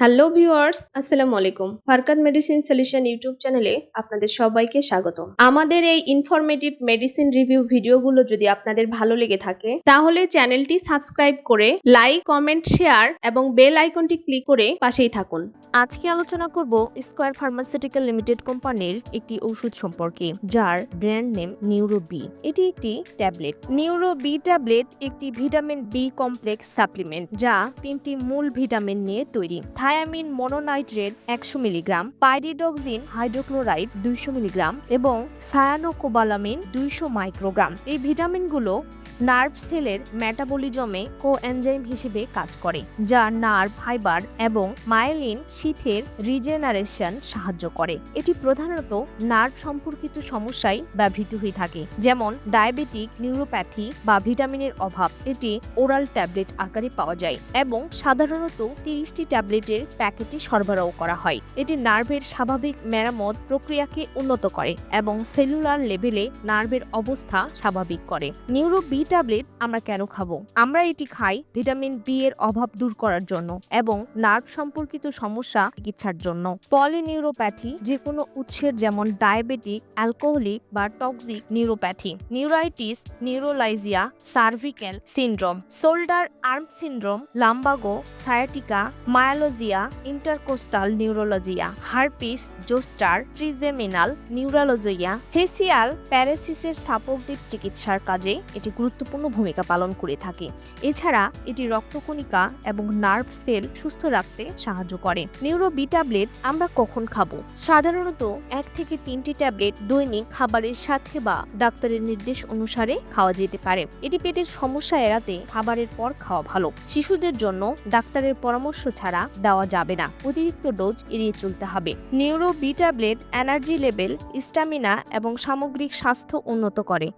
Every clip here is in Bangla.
হ্যালো ভিউয়ার্স আসসালামু আলাইকুম। ফারকাত মেডিসিন সলিউশন ইউটিউব চ্যানেলে আপনাদের সবাইকে স্বাগত আমাদের এই ইনফরমেটিভ মেডিসিন রিভিউ ভিডিওগুলো যদি আপনাদের ভালো লেগে থাকে, তাহলে চ্যানেলটি সাবস্ক্রাইব করে লাইক কমেন্ট শেয়ার এবং বেল আইকনটি ক্লিক করে পাশেই থাকুন। আজকে আলোচনা করব স্কোয়ার ফার্মাসিউটিক্যাল লিমিটেড কোম্পানির একটি ওষুধ সম্পর্কে, যার ব্র্যান্ড নেম নিউরো বি এটি একটি ট্যাবলেট নিউরো বি ট্যাবলেট একটি ভিটামিন বি কমপ্লেক্স সাপ্লিমেন্ট যা তিনটি মূল ভিটামিন নিয়ে তৈরি। থায়ামিন মনোনাইট্রেট একশো মিলিগ্রাম পাইরিডক্সিন হাইড্রোক্লোরাইড দুইশো মিলিগ্রাম এবং সায়ানোকোবালামিন দুইশো মাইক্রোগ্রাম। এই ভিটামিনগুলো নার্ভ সেলের মেটাবলিজমে কোএনজাইম হিসেবে কাজ করে, যা নার্ভ, ফাইবার এবং মায়েলিন শীথের রিজেনারেশন সাহায্য করে। এটি প্রধানত নার্ভ সম্পর্কিত সমস্যায় ব্যবহৃত হয়ে থাকে, যেমন ডায়াবেটিক, নিউরোপ্যাথি বা ভিটামিনের অভাব। এটি ওরাল ট্যাবলেট আকারে পাওয়া যায় এবং সাধারণত তিরিশটি ট্যাবলেটের প্যাকেটে সরবরাহ করা হয়। এটি নার্ভের স্বাভাবিক মেরামত প্রক্রিয়াকে উন্নত করে এবং সেলুলার লেভেলে নার্ভের অবস্থা স্বাভাবিক করে। নিউরো বি ট্যাবলেট আমরা কেন খাব? আমরা এটি খাই ভিটামিন বি এর অভাব দূর করার জন্য এবং নার্ভ সম্পর্কিত সমস্যা চিকিৎসার জন্য। পলিনিউরোপ্যাথি যে কোনো উৎসের যেমন ডায়াবেটিক, অ্যালকোহলিক বা toxic neuropathy. Neuritis neuralgia cervical syndrome. Shoulder arm syndrome, lumbago sciatica myalgia intercostal neuralgia herpes zoster trigeminal neuralgia facial প্যারাসিসের supportive চিকিৎসার কাজে এটি গুরুত্বপূর্ণ ভূমিকা পালন করে থাকে। এছাড়া, এটি রক্তকণিকা এবং নার্ভ সেল সুস্থ রাখতে সাহায্য করে। নিউরোবি ট্যাবলেট আমরা কখন খাব? সাধারণত এক থেকে তিনটি ট্যাবলেট দৈনিক খাবারের সাথে বা ডাক্তারের নির্দেশ অনুসারে খাওয়া যেতে পারে। এটি পেটের সমস্যা এড়াতে খাবারের পর খাওয়া ভালো। শিশুদের জন্য ডাক্তারের পরামর্শ ছাড়া দেওয়া যাবে না। অতিরিক্ত ডোজ এড়িয়ে চলতে হবে। Neuro B tablet energy level stamina এবং সামগ্রিক স্বাস্থ্য উন্নত করে।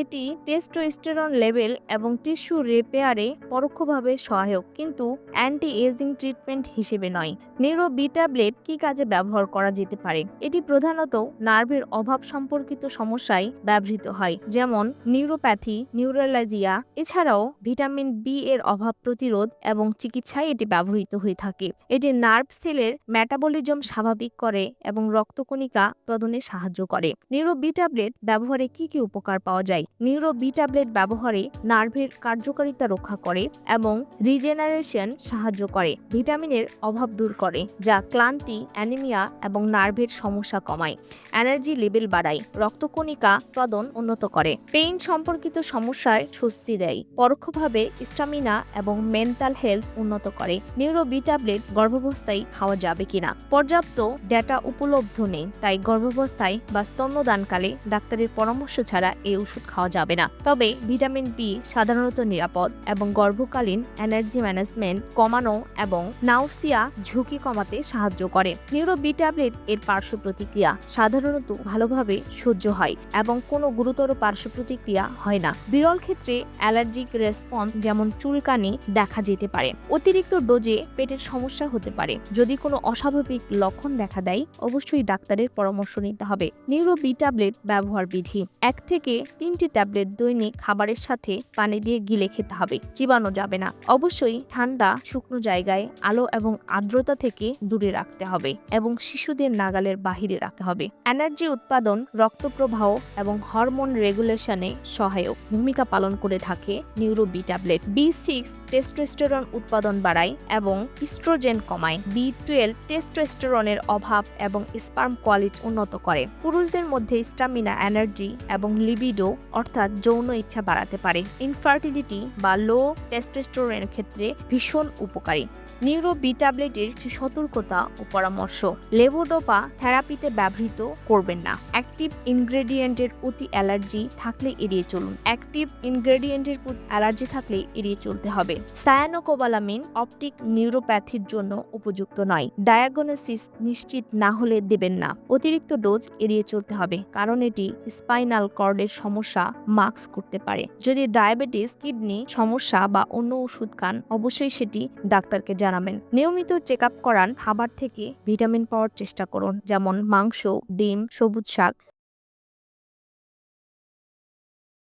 এটি টেস্টোস্টেরন লেভেল এবং টিস্যু রিপেয়ারে পরোক্ষভাবে সহায়ক, কিন্তু অ্যান্টি এজিং ট্রিটমেন্ট হিসেবে নয়। নিউরো বি ট্যাবলেট কি কাজে ব্যবহার করা যেতে পারে? এটি প্রধানত নার্ভের অভাব সম্পর্কিত সমস্যায় ব্যবহৃত হয়, যেমন নিউরোপ্যাথি নিউরোলজিয়া এছাড়াও ভিটামিন বি এর অভাব প্রতিরোধ এবং চিকিৎসায় এটি ব্যবহৃত হয়ে থাকে। এটি নার্ভ সেলের মেটাবলিজম স্বাভাবিক করে এবং রক্তকণিকা উৎপাদনে সাহায্য করে। নিউরো বি ট্যাবলেট ব্যবহারে কি কি উপকার পাওয়া যায়? নিউরো বি ট্যাবলেট ব্যবহারে নার্ভের কার্যকারিতা রক্ষা করে এবং রিজেনারেশন সাহায্য করে, ভিটামিনের অভাব দূর করে, যা ক্লান্তি, অ্যানিমিয়া এবং নার্ভের সমস্যা কমায়, এনার্জি লেভেল বাড়ায়, রক্তকণিকা উৎপাদন উন্নত করে, পেইন সম্পর্কিত সমস্যায় স্বস্তি দেয়, পরোক্ষভাবে স্টামিনা এবং মেন্টাল হেলথ উন্নত করে, নিউরো বি ট্যাবলেট গর্ভাবস্থায় খাওয়া যাবে কিনা? পর্যাপ্ত ডেটা উপলব্ধ নেই, তাই গর্ভাবস্থায় বা স্তন্যদানকালে ডাক্তারের পরামর্শ ছাড়া এই ওষুধ খাওয়া যাবে না। তবে ভিটামিন বি সাধারণত নিরাপদ এবং গর্ভকালীন এনার্জি ম্যানেজমেন্ট কমানো এবং নাউসিয়া ঝুঁকি কমাতে সাহায্য করে। নিউরো বি ট্যাবলেট এর পার্শ্ব প্রতিক্রিয়া সাধারণত ভালোভাবে সহ্য হয় এবং কোনো গুরুতর পার্শ্ব প্রতিক্রিয়া হয় না। বিরল ক্ষেত্রে অ্যালার্জিক রেসপন্স যেমন চুলকানি দেখা যেতে পারে। অতিরিক্ত ডোজে পেটের সমস্যা হতে পারে। যদি কোনো অস্বাভাবিক লক্ষণ দেখা দেয়, অবশ্যই ডাক্তারের পরামর্শ নিতে হবে। নিউরো বি ট্যাবলেট ব্যবহার বিধি। এক থেকে তিনটি ট্যাবলেট দৈনিক খাবারের সাথে পানি দিয়ে গিলে খেতে হবে, চিবানো যাবে না। অবশ্যই ঠান্ডা, শুকনো জায়গায় আলো এবং আর্দ্রতা থেকে দূরে রাখতে হবে এবং শিশুদের নাগালের বাহিরে রাখতে হবে। এনার্জি উৎপাদন রক্ত প্রবাহ এবং হরমোন রেগুলেশনে সহায়ক ভূমিকা পালন করে থাকে neuro B tablet. B six testosterone উৎপাদন বাড়ায় এবং ইস্ট্রোজেন কমায়। বি টুয়েলভ টেস্টোস্টেরনের অভাব এবং স্পার্ম কোয়ালিটি উন্নত করে। পুরুষদের মধ্যে স্টামিনা এনার্জি এবং লিবিডো অর্থাৎ যৌন ইচ্ছা বাড়াতে পারে। ইনফার্টিলিটি বা লো টেস্টোস্টেরনের ক্ষেত্রে ভীষণ উপকারী। নিউরো বি ট্যাবলেটের সতর্কতা ও পরামর্শ। লেভোডোপা থেরাপিতে ব্যবহৃত করবেন না। অ্যাক্টিভ ইনগ্রেডিয়েন্টের প্রতি অ্যালার্জি থাকলে এড়িয়ে চলুন। অ্যাক্টিভ ইনগ্রেডিয়েন্টের প্রতি অ্যালার্জি থাকলে এড়িয়ে চলতে হবে। সায়ানোকোবালামিন অপটিক নিউরোপ্যাথির জন্য উপযুক্ত নয়। ডায়াগনোসিস নিশ্চিত না হলে দেবেন না। অতিরিক্ত ডোজ এড়িয়ে চলতে হবে। কারণ এটি স্পাইনাল কর্ডের সমস্যা মাস্ক করতে পারে। যদি ডায়াবেটিস, কিডনি, সমস্যা বা অন্য ওষুধ খান, অবশ্যই সেটি ডাক্তারকে জানাবেন। নিয়মিত চেক আপ করান খাবার থেকে ভিটামিন পাওয়ার চেষ্টা করুন, যেমন মাংস, ডিম, সবুজ শাক।